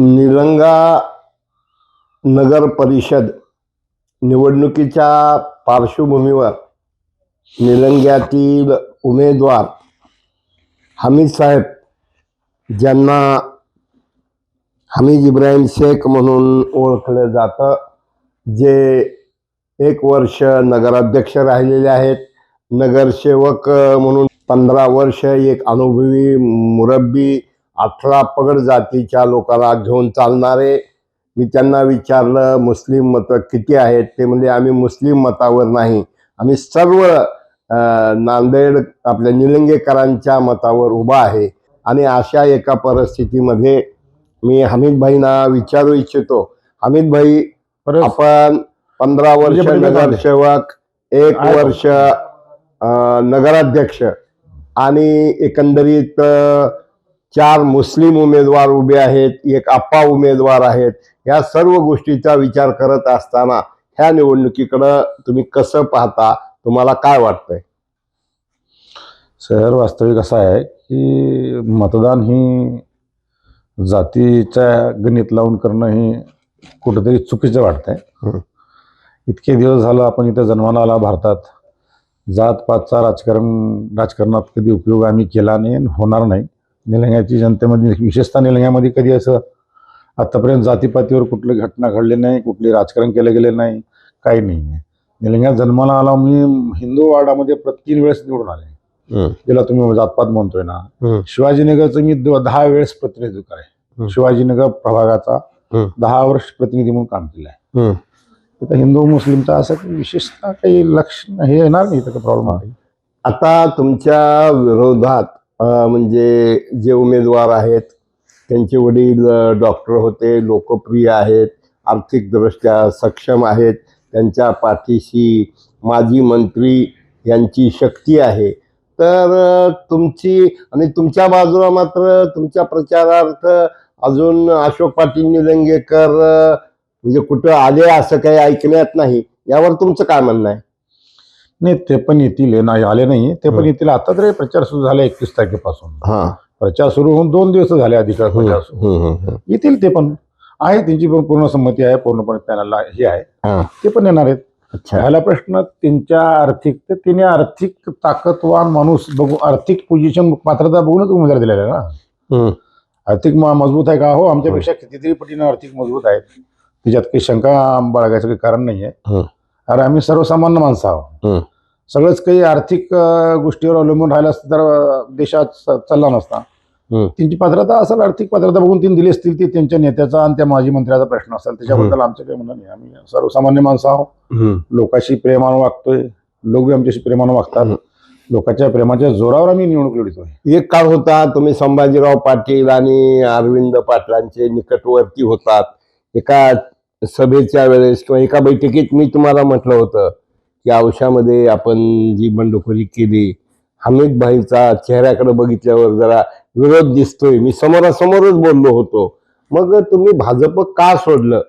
निलंगा नगर परिषद निवडणुकीच्या पार्श्वभूमीवर निलंग्यातील उमेदवार हमीद साहेब ज्यांना हमीद इब्राहिम शेख म्हणून ओळखलं जातं जे एक वर्ष नगराध्यक्ष राहिलेले आहेत. नगरसेवक म्हणून पंधरा वर्ष एक अनुभवी मुरब्बी अठरा पगड जातीच्या लोकांना घेऊन चालणारे मी त्यांना विचारलं मुस्लिम मतं किती आहेत ते म्हणजे आम्ही मुस्लिम मतावर नाही आम्ही सर्व नांदेड आपल्या निलंगेकरांच्या मतावर उभा आहे आणि अशा एका परिस्थितीमध्ये मी हमीद भाईंना विचारू इच्छितो हमीद भाई परत आपण पंधरा वर्ष पलीकडे चाललंय. नगरसेवक एक. वर्ष नगराध्यक्ष आणि एकंदरीत चार मुस्लिम उमेदवार उभे आहेत एक आप्पा उमेदवार आहेत. या सर्व गोष्टीचा विचार करत असताना ह्या निवडणुकीकडं तुम्ही कसं पाहता? तुम्हाला काय वाटतंय? सर वास्तविक असं आहे की मतदान ही जातीच्या गणित लावून करणं ही कुठंतरी चुकीचं वाटतंय. इतके दिवस झालं आपण इथं जन्माला आला भारतात. जात पातचा राजकारण राजकारणात कधी उपयोग आम्ही केला नाही आणि होणार नाही. निलंग्याची जनतेमध्ये विशेषतः निलंग्यामध्ये कधी असं आतापर्यंत जातीपातीवर कुठली घटना घडली नाही कुठले राजकारण केलं गेले नाही काही नाही आहे निलंग्यात जन्माला आला मी हिंदू वार्डामध्ये प्रति तीन वेळेस निवडून आले ज्याला तुम्ही जातपात म्हणतोय ना. शिवाजीनगरचं मी दहा वेळेस प्रतिनिधित्व आहे हं. शिवाजीनगर प्रभागाचा. दहा वर्ष प्रतिनिधी म्हणून काम केलं आहे. तिथं हिंदू मुस्लिमचा असं काही विशेषतः काही लक्ष हे येणार नाही प्रॉब्लेम आहे आता तुमच्या विरोधात म्हणजे जे उमेदवार आहेत त्यांचे वडील डॉक्टर होते लोकप्रिय आहेत आर्थिकदृष्ट्या सक्षम आहेत त्यांच्या पाठीशी माजी मंत्री यांची शक्ती आहे. तर तुमची आणि तुमच्या बाजूला मात्र तुमच्या प्रचारार्थ अजून अशोक पाटील निलंगेकर म्हणजे कुठं आले असं काही ऐकण्यात नाही. यावर तुमचं काय म्हणणं आहे? नाही ते पण येतील नाही आले नाही ते पण. येतील. आता तरी प्रचार सुरू झाला एकवीस तारखेपासून. हां. प्रचार सुरू होऊन दोन दिवस झाले अधिकार प्रचार सुरू. येतील ते पण. आहे त्यांची पण पूर्ण संमती आहे पूर्णपणे त्यांना हे आहे. हां. ते पण येणार आहेत. अच्छा. राहिला प्रश्न त्यांच्या आर्थिक तर तिने आर्थिक ताकदवान माणूस बघू आर्थिक पोझिशन पात्रता बघूनच उमेदवार दिलेला आहे ना. आर्थिक मजबूत आहे का? हो आमच्यापेक्षा कितीतरी पटीनं आर्थिक मजबूत आहेत. त्याच्यात काही शंका बाळगायचं काही कारण नाही आहे. अरे आम्ही सर्वसामान्य माणसं आहोत. सगळंच काही आर्थिक गोष्टीवर अवलंबून राहिलं असतं तर देशात चालला नसता. त्यांची पात्रता असेल आर्थिक पात्रता बघून त्यांनी दिली असतील ती त्यांच्या नेत्याचा आणि त्या माजी मंत्र्याचा प्रश्न असेल. त्याच्याबद्दल आमचं काही म्हणणं नाही. आम्ही सर्वसामान्य माणसं आहोत. लोकांशी प्रेमानं वागतोय. लोक आमच्याशी प्रेमानं वागतात. लोकांच्या प्रेमाच्या जोरावर आम्ही निवडणूक लढतोय. एक काळ होता तुम्ही संभाजीराव पाटील आणि अरविंद पाटलांचे निकटवर्ती होतात. एका सभेच्या वेळेस किंवा एका बैठकीत मी तुम्हाला म्हटलं होतं की औषामध्ये आपण जी बंडखोरी केली हमीद भाईचा चेहऱ्याकडे बघितल्यावर जरा विरोध दिसतोय मी समोरासमोरच बोललो होतो मग तुम्ही भाजप का सोडलं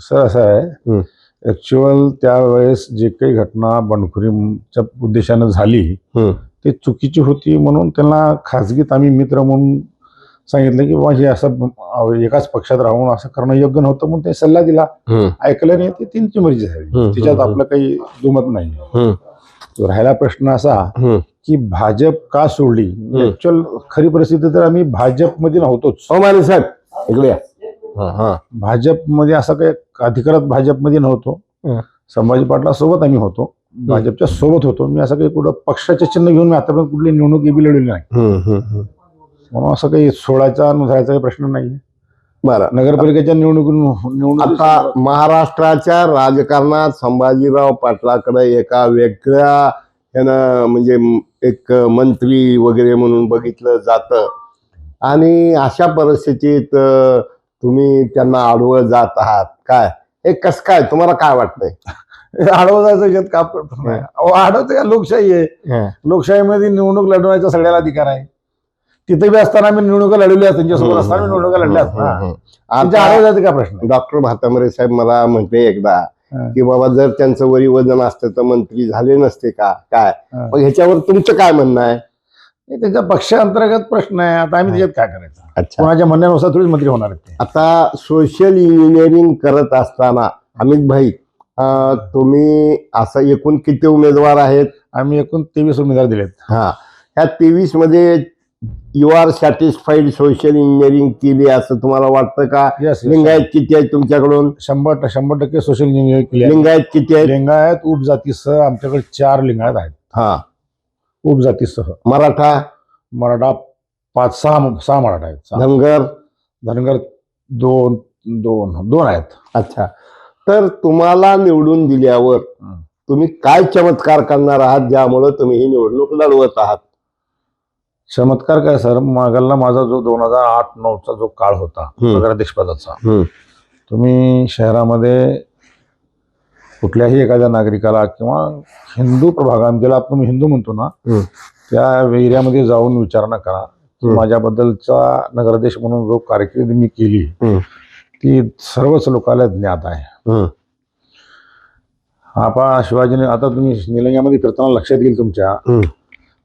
सर असं आहे हं. ऍक्च्युअल त्यावेळेस जे काही घटना बंडखोरीच्या उद्देशानं झाली हं. ते चुकीची होती म्हणून त्यांना खाजगीत आम्ही मित्र म्हणून सांगितलं की बाबा हे असं एकाच पक्षात राहून असं करणं योग्य नव्हतं. म्हणून ते सल्ला दिला. ऐकलं नाही ते त्यांची मर्जी झाली. त्याच्यात आपलं काही दुमत नाही. राहिला प्रश्न असा. की भाजप का सोडली? ऍक्च्युअल खरी परिस्थिती तर आम्ही भाजपमध्ये नव्हतोच. हो माने साहेब. इकडे या. हा. भाजपमध्ये असं काही अधिकारात भाजपमध्ये नव्हतो. संभाजी पाटला सोबत आम्ही होतो. भाजपच्या सोबत होतो. मी असं काही कुठं पक्षाचे चिन्ह घेऊन मी आतापर्यंत कुठली निवडणूक बी लढवली नाही. म्हणून असं काही सोडायचा नसायचा काही प्रश्न नाही बरं. नगरपालिकेच्या निवडणूक निवडणूक आता महाराष्ट्राच्या राजकारणात संभाजीराव पाटलाकडे एका वेगळ्या यानं म्हणजे म- एक मंत्री वगैरे म्हणून बघितलं जातं. आणि अशा परिस्थितीत अं, तुम्ही त्यांना आडवं जात आहात. काय? हे कस काय? तुम्हाला काय वाटतंय? आडवं जायचं याच्यात का प्रश्न आहे? अहो, आडवतं का लोकशाही आहे. लोकशाहीमध्ये निवडणूक लढवण्याचा सगळ्याला अधिकार आहे. तिथे बी असताना आम्ही निवडणुका लढवल्या त्यांच्यासोबत असताना निवडणुका लढल्या असतात. त्यांच्या आता आडवं जायचं का प्रश्न? डॉक्टर भातांबरे साहेब मला म्हटले एकदा हं. की बाबा जर त्यांचं वरी वजन असतं तर मंत्री झाले नसते का? काय? हं. मग ह्याच्यावर तुमचं काय म्हणणं आहे? हे त्यांच्या पक्षांतर्गत प्रश्न आहे. आता आम्ही त्याच्यात काय करायचं? अच्छा. कोणाच्या म्हणण्यानुसार थोडीच मंत्री होणार आहेत आता सोशल इंजिनिअरिंग करत असताना अमित भाई तुम्ही असं एकूण किती उमेदवार आहेत? आम्ही एकूण तेवीस उमेदवार दिलेत. हा. ह्या तेवीसमध्ये you are satisfied social engineering केली असं तुम्हाला वाटतं का? Yes, yes. लिंगायत किती आहेत तुमच्याकडून? शंभर शंभर टक्के सोशल इंजिनिअरिंग केली आहे. लिंगायत किती आहेत लिंगायत उपजातीसह आमच्याकडे चार लिंगायत आहेत. हा. उपजातीसह. मराठा? मराठा पाच सहा सहा मराठा आहेत. सहा. धनगर? धनगर दोन दोन दोन आहेत. अच्छा. तर तुम्हाला निवडून दिल्यावर हं. तुम्ही काय चमत्कार करणार आहात ज्यामुळे तुम्ही ही निवडणूक लढवत आहात? चमत्कार काय सर मागला माझा जो दोन हजार आठ नऊचा जो काळ होता. नगराध्यक्षपदाचा. तुम्ही शहरामध्ये कुठल्याही एखाद्या नागरिकाला किंवा हिंदू प्रभागात ज्याला तुम्ही हिंदू म्हणतो ना. त्या एरियामध्ये जाऊन विचारणा करा. माझ्याबद्दलचा नगराध्यक्ष म्हणून जो कारकीर्द मी केली. ती सर्वच लोकांना ज्ञात आहे. आपा शिवाजीने आता तुम्ही निलंग्यामध्ये फिरताना लक्षात येईल तुमच्या.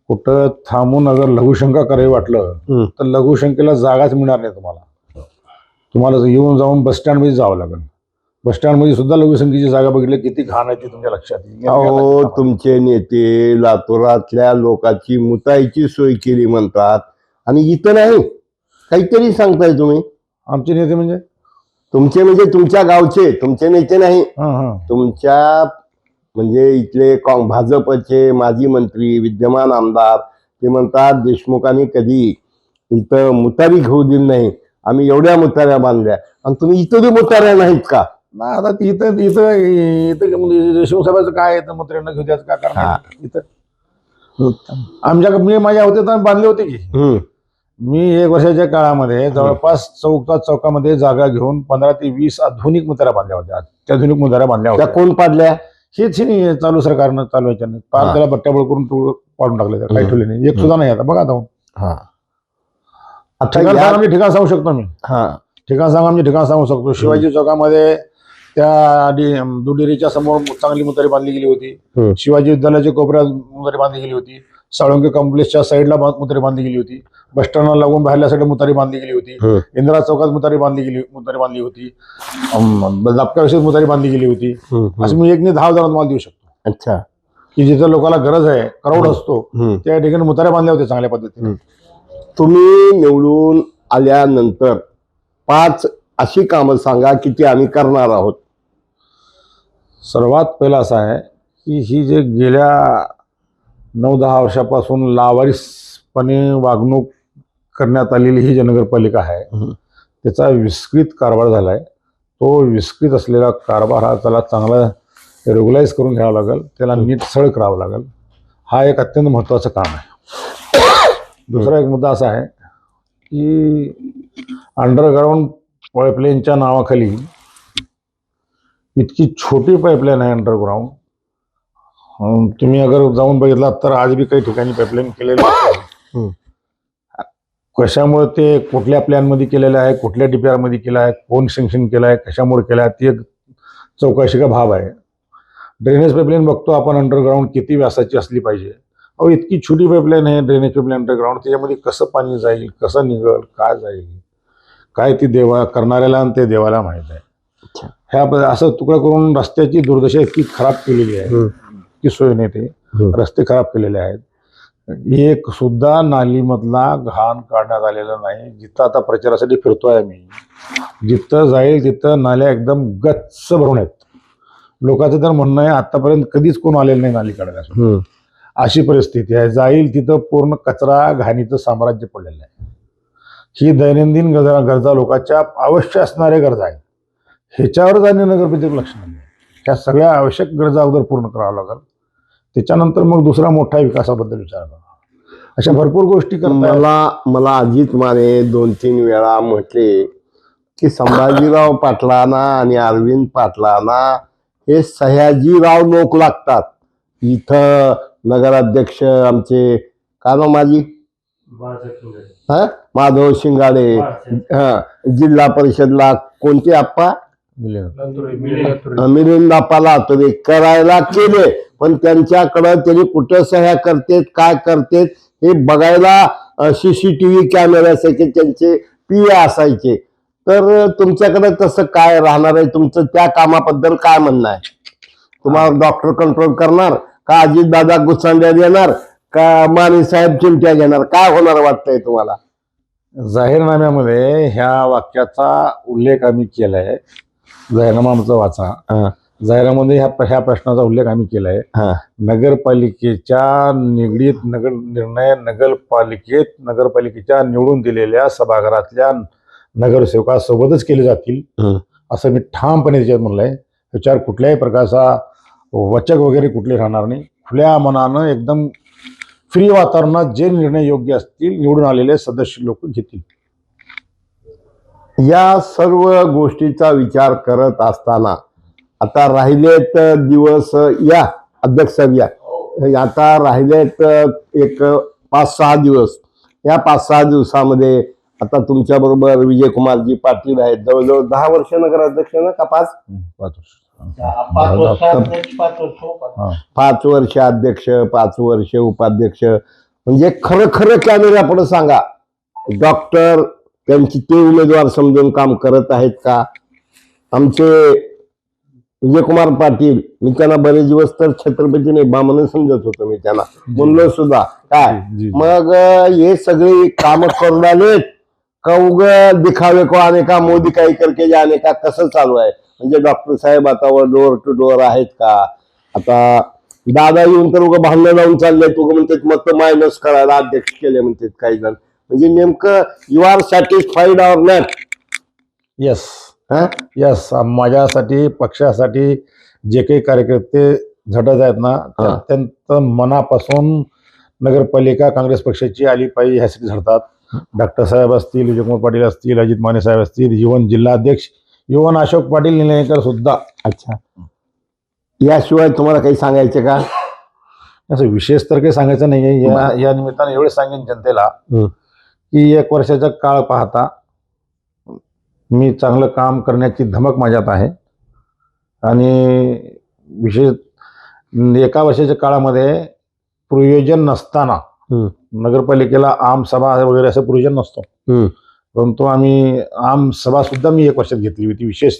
कुठं थांबून अगर लघुशंका करावी वाटलं. तर लघुशंकेला जागाच मिळणार नाही तुम्हाला. तुम्हाला येऊन जाऊन बस स्टँडमध्ये जावं लागेल. बस स्टँडमध्ये सुद्धा लघुशंकेची जागा बघितली किती घाण आहे ती तुमच्या लक्षात येईल. अहो तुमचे नेते लातूरातल्या लोकांची मुताईची सोय केली म्हणतात. आणि इथं नाही. काहीतरी सांगताय तुम्ही. आमचे नेते म्हणजे? तुमचे म्हणजे तुमच्या गावचे तुमचे नेते नाही. तुमच्या म्हणजे इथले काँ- भाजपचे माजी मंत्री विद्यमान आमदार ते म्हणतात देशमुखांनी कधी इथं मुतारी घेऊ दिली नाही. आम्ही एवढ्या मुताऱ्या बांधल्या. आणि तुम्ही इथं बी मुताऱ्या नाहीत का? ना आता इथं इथं इथं म्हणजे देशमुख साहेबाचं काय आहे? मंत्र्यांना घेऊ द्यायचं काय हा. करणार इथं आमच्या मी माझ्या होते तर बांधले होते की. मी एक वर्षाच्या काळामध्ये जवळपास चौका चौकामध्ये जागा घेऊन पंधरा ते वीस आधुनिक मुतारा बांधल्या होत्या. अत्याधुनिक मुतारा बांधल्या त्या होत्या. कोण पाडल्या? हेच हे चालू सरकारनं चालवायच्या नाही पार हा. त्याला बट्ट्याबळ करून पाडून टाकले काही. ठेवले नाही. एक सुद्धा नाही आता. बघा आता. हा. आता ठिकाण सांगा ठिकाण सांगू शकतो मी हा. ठिकाण सांगा मी ठिकाण सांगू शकतो. शिवाजी चौकामध्ये त्या दुडेरीच्या समोर चांगली मुतारी बांधली गेली होती. शिवाजी विद्यालयाच्या कोपऱ्यात मुतारी बांधली गेली होती. साळुंके कॉम्प्लेक्सच्या साईडला मुतारी बांधली गेली होती. बस स्टँडला लागून बाहेरल्या साईड मुतारी बांधली गेली होती. इंदिरा चौकात मुतारी बांधली गेली मुतारी बांधली होती. दापका विषयी मुतारी बांधली गेली होती. असं मी एक दहा हजार तुम्हाला देऊ शकतो. अच्छा. की जिथं लोकांना गरज आहे क्राऊड. असतो. त्या ठिकाणी मुताऱ्या बांधल्या होत्या चांगल्या पद्धतीने. तुम्ही निवडून आल्यानंतर पाच अशी कामं सांगा की ती आम्ही करणार आहोत. सर्वात पहिला असा आहे की ही जे गेल्या नऊ दहा वर्षापासून लावारिसपणे वागणूक करण्यात आलेली ही जी नगरपालिका आहे. त्याचा विस्कृत कारभार झाला आहे तो विस्कृत असलेला कारभार हा त्याला चांगला रेग्युलाइज करून घ्यावा लागेल. त्याला नीट सळ करावं लागेल. हा एक अत्यंत महत्त्वाचं काम आहे. दुसरा एक मुद्दा असा आहे की अंडरग्राऊंड पाईपलाईनच्या नावाखाली इतकी छोटी पाईपलाईन आहे अंडरग्राऊंड अं, तुम्ही अगर जाऊन बघितलात तर आज बी काही ठिकाणी पाईपलाईन केलेली आहे. कशामुळे ते कुठल्या प्लॅनमध्ये केलेलं आहे कुठल्या DPR मध्ये केलं आहे कोण सँक्शन केलं आहे कशामुळे केलं आहे ती एक चौकशी का भाव आहे. ड्रेनेज पाईपलाईन बघतो आपण अंडरग्राऊंड किती व्यासाची असली पाहिजे. अहो इतकी छोटी पाईपलाईन आहे ड्रेनेज पाईपलाईन अंडरग्राऊंड त्याच्यामध्ये कसं पाणी जाईल कसं निघल काय जाईल काय ती देवा करणाऱ्याला आणि ते देवाला माहीत आहे. अच्छा. ह्या प- असं तुकडा करून रस्त्याची दुर्दशा इतकी खराब केलेली आहे. की सोय नाही ते. हम्म. रस्ते खराब केलेले आहेत. एक सुद्धा नालीमधला घाण काढण्यात आलेला नाही. जिथं आता प्रचारासाठी फिरतोय मी जिथं जाईल तिथं नाल्या एकदम गच्च भरून आहेत. लोकांचं तर म्हणणं आहे आतापर्यंत कधीच कोण आलेलं नाही नाली काढायला हम्म. अशी परिस्थिती आहे. जाईल तिथं पूर्ण कचरा घाणीचं साम्राज्य पडलेलं आहे. ही दैनंदिन गरजा गरजा लोकांच्या अवश्य असणाऱ्या गरजा आहेत. ह्याच्यावर जाणे नगरपालिकेचं लक्ष नाही. ह्या सगळ्या आवश्यक गरजा अगोदर पूर्ण करावं लागेल. त्याच्यानंतर मग दुसरा मोठा विकासाबद्दल विचार करा. अशा भरपूर गोष्टी करता मला मला अजित माने दोन तीन वेळा म्हटले की संभाजीराव पाटलांना आणि अरविंद पाटलांना हे सयाजीराव लोक लागतात. इथं नगराध्यक्ष आमचे का नाव माझी? हा? माधव शिंगाडे. हा. जिल्हा परिषदला कोणते आप्पा? मिलिंद आप्पाला तुरे. करायला केले पण त्यांच्याकडं त्यांनी कुठं सह्या करतेत काय करतेत हे बघायला सीसीटीव्ही कॅमेरे असायचे त्यांचे पी असायचे. तर तुमच्याकडे तसं काय राहणार आहे? तुमचं त्या कामाबद्दल काय म्हणणं आहे? तुम्हाला डॉक्टर कंट्रोल करणार? का अजितदादा गुसांड्या देणार? का माने साहेब चिमट्या घेणार? काय होणार वाटतंय तुम्हाला? जाहीरनाम्यामध्ये ह्या वाक्याचा उल्लेख आम्ही केलाय. जाहीरनामा आमचा वाचा. जाहीरनाम्यामध्ये ह्या ह्या प्रश्नाचा उल्लेख आम्ही केलाय हा. नगरपालिकेच्या निगडीत नगर निर्णय नगरपालिकेत नगरपालिकेच्या निवडून दिलेल्या सभागृहातल्या नगरसेवकासोबतच केले जातील. असं मी ठामपणे त्याच्यात म्हणलंय त्याच्यावर कुठल्याही प्रकारचा वचक वगैरे कुठले राहणार नाही खुल्या मनानं एकदम फ्री वातावरणात जे निर्णय योग्य असतील निवडून आलेले सदस्य लोक घेतील या सर्व गोष्टीचा विचार करत असताना आता राहिलेत दिवस या अध्यक्ष या. आता राहिलेत एक पाच सहा दिवस. या पाच सहा दिवसामध्ये आता तुमच्या बरोबर विजयकुमारजी पाटील आहेत. जवळजवळ दहा वर्ष नगराध्यक्ष ना का पाच? पाच वर्ष. पाच वर्ष पाच वर्ष. पाच वर्ष अध्यक्ष पाच वर्ष उपाध्यक्ष. म्हणजे खरं खरं कॅमेरा पुढे सांगा. डॉक्टर त्यांची ते उमेदवार समजून काम करत आहेत का? आमचे विजयकुमार पाटील मी त्यांना बरेच दिवस तर छत्रपती नाही बा म्हणून समजत होतो मी त्यांना. म्हणलो सुद्धा काय? जी, जी. मग हे सगळे काम करून आलेत का उग दिखावे को आने का मोदी काही करके जाने का कसं चालू आहे? म्हणजे डॉक्टर साहेब आता डोअर टू डोअर आहेत का? आता दादा येऊन तर उगं भांडणं लावून चालले उगं म्हणतात मत मायनस करायला अध्यक्ष केले म्हणतात काही जण. म्हणजे नेमकं you are satisfied or not yes हा? यस माझ्यासाठी पक्षासाठी जे काही कार्यकर्ते झटत आहेत ना ते हा. अत्यंत मनापासून नगरपालिका काँग्रेस पक्षाची आली पाहिजे ह्यासाठी झडतात. डॉक्टर साहेब असतील विजयकुमार पाटील असतील अजित माने साहेब असतील युवन जिल्हाध्यक्ष युवन अशोक पाटील निलंगेकर सुद्धा. अच्छा. याशिवाय तुम्हाला काही सांगायचं का? असं विशेष तर काही सांगायचं नाहीये. या या निमित्ताने एवढे सांगेन जनतेला. हं. की एक वर्षाचा काळ पाहता मी चांगलं काम करण्याची धमक माझ्यात आहे आणि विशेष एका वर्षाच्या काळामध्ये प्रयोजन नसताना. नगरपालिकेला आम सभा वगैरे असं प्रयोजन नसतं हं. परंतु आम्ही आम सभा सुद्धा मी एक वर्षात घेतली होती विशेष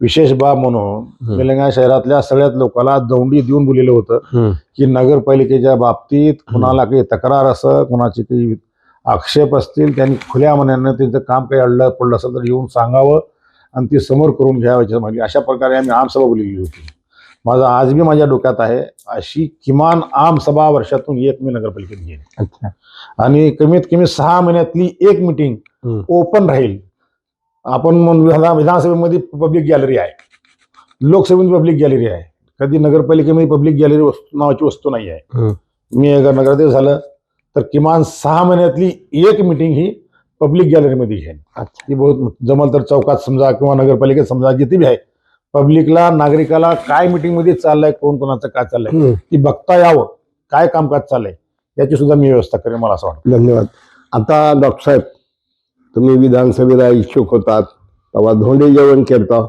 विशेष बाब म्हणून. तेलंगणा शहरातल्या सगळ्याच लोकांना दौंडी देऊन बोललेलं होतं की नगरपालिकेच्या बाबतीत कुणाला काही तक्रार असं कुणाचे काही आक्षेप असतील त्यांनी खुल्या मनानं त्यांचं काम काही अडलं पडलं असेल तर येऊन सांगावं आणि ती समोर करून घ्यावं याच्यामध्ये अशा प्रकारे आम्ही आमसभा बोललेली होती. माझं आज बी माझ्या डोक्यात आहे अशी किमान आमसभा वर्षातून एक मी नगरपालिकेत घेईन आणि कमीत कमी सहा महिन्यातली एक मिटिंग. ओपन राहील. आपण विधानसभेमध्ये पब्लिक गॅलरी आहे. लोकसभेमध्ये पब्लिक गॅलरी आहे. कधी नगरपालिकेमध्ये पब्लिक गॅलरी नावाची वस्तू नाही आहे. मी अगर नगराध्यक्ष झालं तर किमान सहा महिन्यातली एक मिटिंग ही पब्लिक गॅलरीमध्ये घेईन ती बहुत जमल तर चौकात समजा किंवा नगरपालिकेत समजा जिथे बी आहे पब्लिकला नागरिकाला काय मिटिंगमध्ये चाललंय कोण कोणाचं काय चाललंय. ती बघता यावं काय कामकाज चाललंय याची सुद्धा मी व्यवस्था करेन मला असं वाटतं. धन्यवाद. आता डॉक्टर साहेब तुम्ही विधानसभेला इच्छुक होतात तेव्हा धोंडे जेवण केलं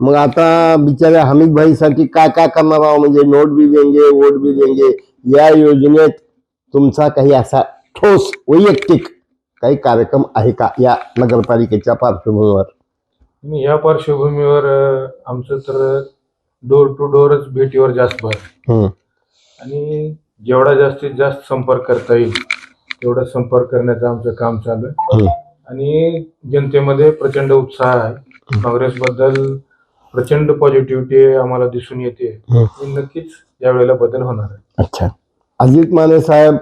मग आता बिचाऱ्या हमीद भाईसाठी काय काय करणार आहोत? म्हणजे नोट बी देंगे वोट बी देंगे या योजनेत तुमचा काही असा ठोस वैयक्तिक काही कार्यक्रम आहे का या नगरपालिकेच्या पार्श्वभूमीवर? आणि या पार्श्वभूमीवर अ, आमचं तर डोर टू डोअरच भेटीवर जास्त भर. हम्म. आणि जेवढा जास्तीत जास्त संपर्क करता येईल तेवढा संपर्क करण्याचं आमचं काम चालू हम्म. आहे आणि जनतेमध्ये प्रचंड उत्साह आहे. काँग्रेसबद्दल प्रचंड पॉझिटिव्हिटी आम्हाला दिसून येते. हम्म. नक्कीच यावेळेला बदल होणार आहे. अच्छा. अजित माने साहेब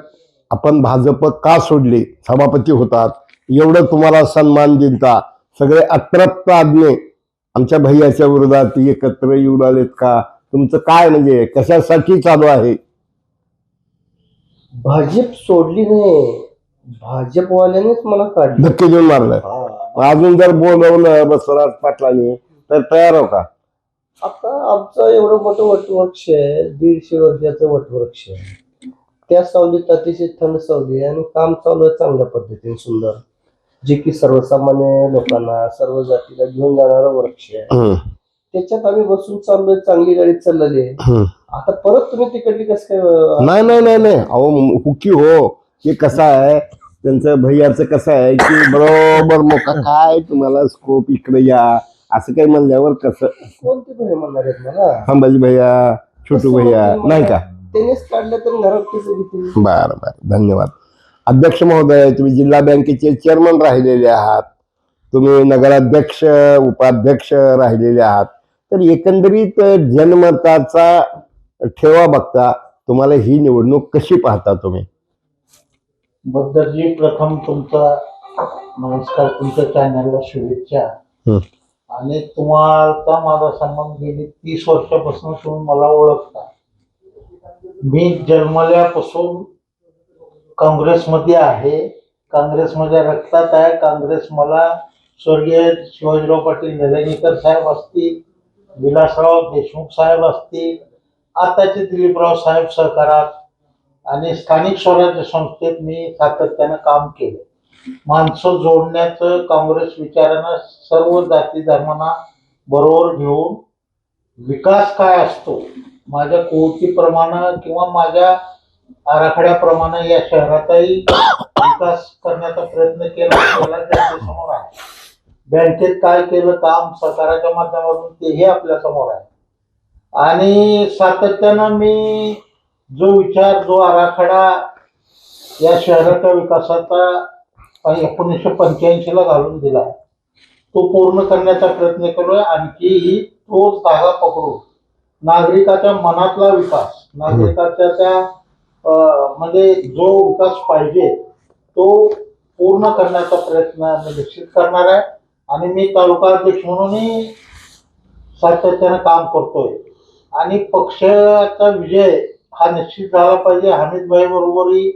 आपण भाजप का सोडली? सभापती होतात. एवढं तुम्हाला सन्मान दिलता सगळे अतृप्त आज्ञे आमच्या भैयाच्या विरोधात एकत्र येऊन आलेत का? तुमचं काय म्हणजे? कशासाठी चालू आहे? भाजप सोडली नाही. भाजपवाल्यानेच मला काढलं. धक्के देऊन मारलं. अजून जर बोलवलं बसवराज पाटलांनी तर तयार हो का? आता आमचं एवढं मोठं वटवृक्ष आहे. दीडशे वर्षाचं वटवृक्ष आहे. त्या सावलीत अतिशय थंड सावली आहे आणि काम चालू आहे चांगल्या पद्धतीने सुंदर. जे की सर्वसामान्य लोकांना सर्व जातीला घेऊन जाणारा वृक्ष आहे. त्याच्यात आम्ही बसून चाललोय चांगली गाडी चाललेली आहे. आता परत तुम्ही तिकडली कसं काय नाही नाही नाही नाही. अहो हुकी हो. हे कसं आहे? त्यांचं भैयाचं कसं आहे की बरोबर मोका काय? तुम्हाला स्कोप इकडे या. असं काही म्हणल्यावर कसं? कोणते भय म्हणणार आहेत मला? अंबाजी भैया छोटू भैया. नाही का? त्यांनीच काढलं तर कसं घेतील? बर बर. धन्यवाद. अध्यक्ष महोदय तुम्ही जिल्हा बँकेचे चेअरमन राहिलेले आहात. तुम्ही नगराध्यक्ष उपाध्यक्ष राहिलेले आहात. तर एकंदरीत जनमताचा ठेवा बघता तुम्हाला ही निवडणूक कशी पाहता तुम्ही? बद्दलजी प्रथम तुमचा नमस्कार तुमच्या चॅनलला शुभेच्छा. हं. आणि तुम्हाला माझा संबंध गेली तीस वर्षापासून तुम्ही मला ओळखता. मी जन्मल्यापासून काँग्रेसमध्ये आहे. काँग्रेसमध्ये रक्तात आहे. काँग्रेस मला स्वर्गीय शिवाजीराव पाटील निलंगेकर साहेब असतील विलासराव देशमुख साहेब असतील आताचे दिलीपराव साहेब सहकारात आणि स्थानिक स्वराज्य संस्थेत मी सातत्यानं काम केलं. माणसं जोडण्याचं काँग्रेस विचारानं सर्व जाती धर्मांना बरोबर घेऊन विकास काय असतो माझ्या कुवतीप्रमाणे किंवा माझ्या आराखड्याप्रमाणे या शहराचाही विकास करण्याचा प्रयत्न केला केला त्यांच्यासमोर आहे. बँकेत काय केलं काम सरकाराच्या माध्यमातून तेही आपल्यासमोर आहे. आणि सातत्यानं मी जो विचार जो आराखडा या शहराच्या विकासाचा एकोणीसशे पंच्याऐंशीला घालून दिला तो पूर्ण करण्याचा प्रयत्न केलोय. आणखीही तोच धागा पकडू नागरिकाच्या मनातला विकास नागरिकाच्या त्या म्हणजे जो विकास पाहिजे तो पूर्ण करण्याचा प्रयत्न मी निश्चित करणार आहे. आणि मी तालुका अध्यक्ष म्हणूनही सातत्यानं काम करतोय. आणि पक्षाचा विजय हा निश्चित झाला पाहिजे. हमीदभाई बरोबरही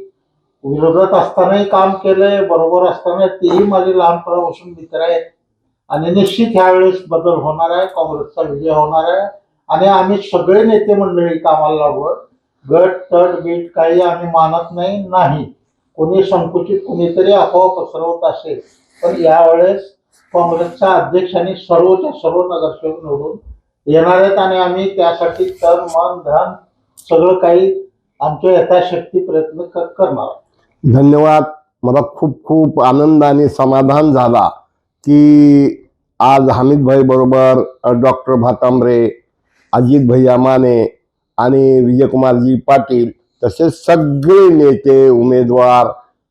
विरोधात असतानाही काम केलंय बरोबर असताना तेही माझे लहानपणापासून मित्र आहेत. आणि निश्चित ह्यावेळेस बदल होणार आहे काँग्रेसचा विजय होणार आहे. आणि आम्ही सगळे नेते मंडळी कामाला लागलो. गट तट बीट काही आम्ही मानत नाही नाही. कोणी संकुचित कुणीतरी अफवा पसरवत असेल. पण यावेळेस काँग्रेसच्या अध्यक्षांनी सर्वच्या सर्व नगरसेवक निवडून येणार आहेत आणि आम्ही त्यासाठी तन मन धन सगळं काही आमच्या यथाशक्ती प्रयत्न करणार आहोत. धन्यवाद. मला खूप खूप आनंद आणि समाधान झाला की आज हमीद भाई बरोबर डॉक्टर भातांबरे अजित भैया माने आणि विजयकुमारजी पाटील तसेच सगळे नेते उमेदवार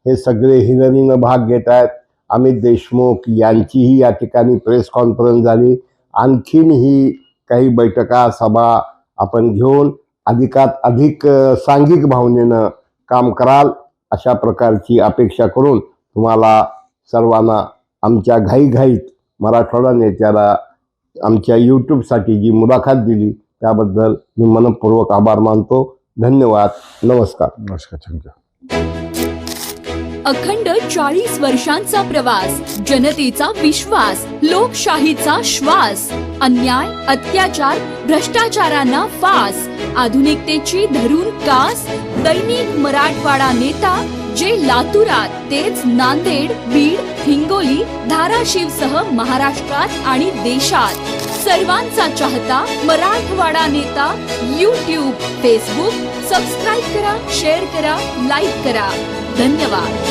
हे सगळे हिरिरीनं भाग घेत आहेत. अमित देशमुख यांचीही या ठिकाणी प्रेस कॉन्फरन्स झाली. आणखीनही काही बैठका सभा आपण घेऊन अधिकात अधिक सांघिक भावनेनं काम कराल अशा प्रकारची अपेक्षा करून तुम्हाला सर्वांना आमच्या घाईघाईत मराठवाडा नेत्याला आमच्या यूट्यूबसाठी जी मुलाखत दिली त्याबद्दल मी मनपूर्वक आभार मानतो. धन्यवाद. नमस्कार. नमस्कार थँक्यू. अखंड चाळीस वर्षांचा प्रवास जनतेचा विश्वास लोकशाहीचा श्वास अन्याय अत्याचार भ्रष्टाचारांना फास आधुनिकतेची धरून कास दैनिक मराठवाडा नेता जे लातुरात तेच नांदेड बीड हिंगोली धाराशिव सह महाराष्ट्रात आणि देशात. सर्वांचा चाहता मराठवाडा नेता यूट्यूब फेसबुक सबस्क्राईब करा शेअर करा लाईक करा. धन्यवाद.